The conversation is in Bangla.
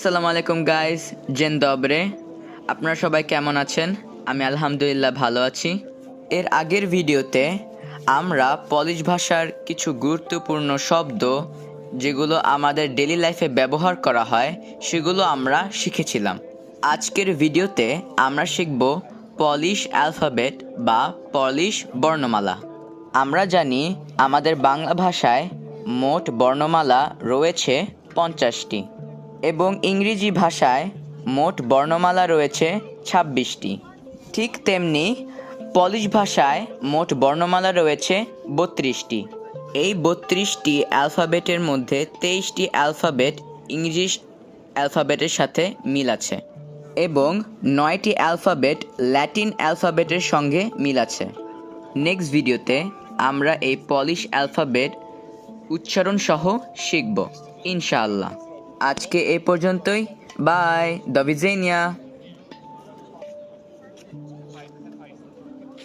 আসসালামু আলাইকুম গাইস জেন দবরে। আপনারা সবাই কেমন আছেন? আমি আলহামদুলিল্লাহ ভালো আছি। এর আগের ভিডিওতে আমরা পলিশ ভাষার কিছু গুরুত্বপূর্ণ শব্দ যেগুলো আমাদের ডেলি লাইফে ব্যবহার করা হয়, সেগুলো আমরা শিখেছিলাম। আজকের ভিডিওতে আমরা শিখব পলিশ অ্যালফাবেট বা পলিশ বর্ণমালা। আমরা জানি আমাদের বাংলা ভাষায় মোট বর্ণমালা রয়েছে পঞ্চাশটি। এবং ইংরেজি ভাষায় মোট বর্ণমালা রয়েছে ছাব্বিশটি। ঠিক তেমনি পলিশ ভাষায় মোট বর্ণমালা রয়েছে বত্রিশটি। এই বত্রিশটি অ্যালফাবেটের মধ্যে তেইশটি অ্যালফাবেট ইংলিশ অ্যালফাবেটের সাথে মিল আছে এবং নয়টি অ্যালফাবেট ল্যাটিন অ্যালফাবেটের সঙ্গে মিল আছে। নেক্সট ভিডিওতে আমরা এই পলিশ অ্যালফাবেট উচ্চারণ সহ শিখব, ইনশাআল্লাহ। আজকে এই পর্যন্তই। বাই দবিজেনিয়া